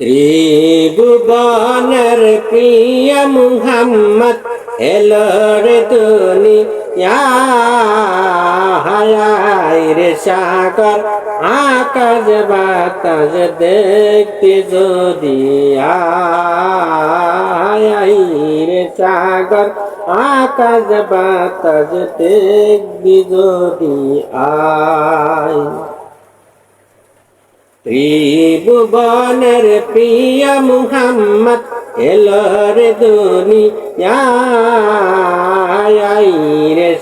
ত্রিভুবনের প্রিয় মুহাম্মদ, এলোর দুনিয়া রে সাগর, আকাশ বাতাস দেখতে যদি রে সাগর, আকাশ বাতাস দেখবি যদি আয় ত্রিভুবনের প্রিয় মুহাম্মদ এলোর দুনিয়ায়।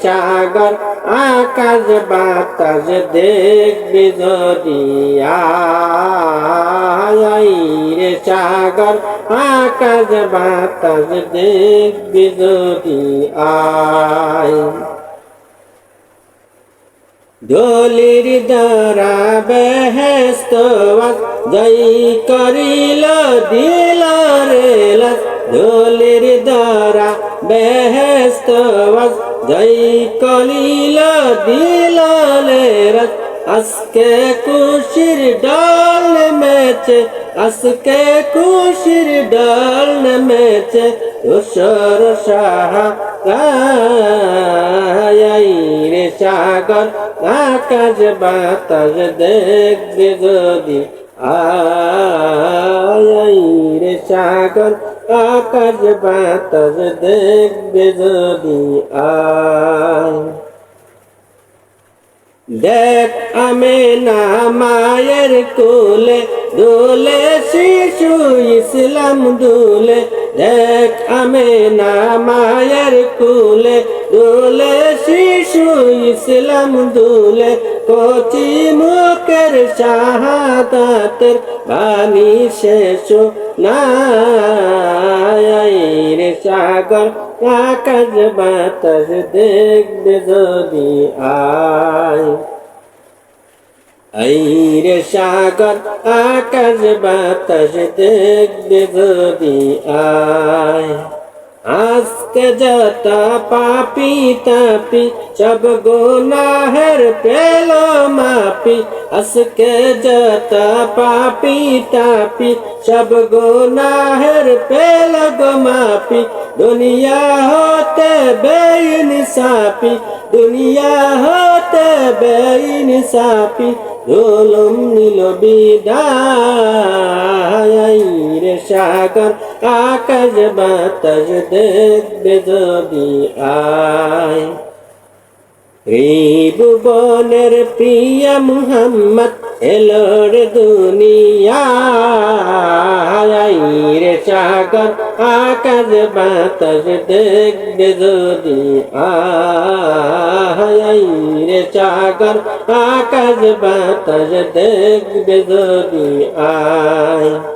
সাগর, আকাশ, বাতাস দেখবে যদি রে সাগর, আকাশ, বাতাস দেখবে যদি আয়। দলির দ্বারা বেহেস্ত জয় করিল দিল রেল দলির দ্বারা বেহেস্ত জয় করিল দিল রেল আজকে খুশির ডাল মেচে আজকে খুশির ডাল মেচে তুষর সাহা রে সাগর। আকাশ বাতাস দেখবে যদি আই রে সাগর, আকাশ বাতাস দেখবে যদি আয়। দেখ আমি না মায়ের কোলে, দোলে শিশু ইসলাম দুলে দেখ আমি না মায়ের কোলে, দোলে শিশু ইসলাম দুলে, কচি মুখের শাহাদাতের বাণী শেষ না রে সাগর আকাশ বাতাস দেখবে যদি আয় রে সাগর, আকাশ বাতাস দেখবে যদি আয়। আজকে যত পাপি তাপি, সব গুনাহের পেল মাপি। আজকে যত পাপি তাপি, সব গুনাহের পেল গো মাপি। দুনিয়া হতে বেইনসাফি, দুনিয়া হতে বেইনসাফি জুলুম নিল বিদায়। রে সাগর আকাশ বাতাস দেখবে যদি আয়। ত্রিভুবনের প্রিয় মুহাম্মদ এলোর দুনিয়ায়। রে সাগর, আকাশ বাতাস দেখবে যদি আয়। রে সাগর, আকাশ বাতাস দেখবে যদি আয়।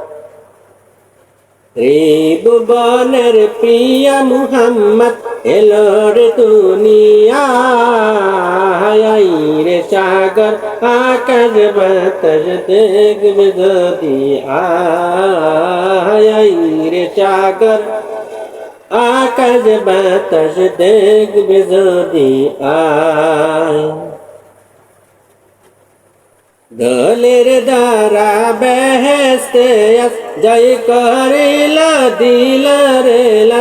ত্রিভুবনের প্রিয় মুহাম্মদ এলোর দুনিয়ায় রে সাগর আকাশ বাতাস দেখবে যদি আয় রে সাগর আকাশ বাতাস দেখবে যদি আয়। দলের দ্বারা বেহেস্তে জয় করিল, দিল রেল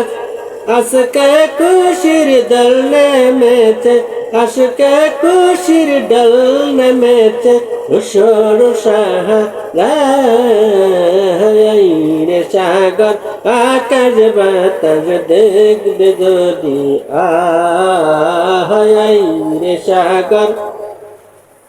আজকে খুশির দল নেমেছে আজকে খুশির দল নেমেছে, হুসর সাহা রে সাগর, আকাশ বাতাস দেখবে যদি আয় রে সাগর।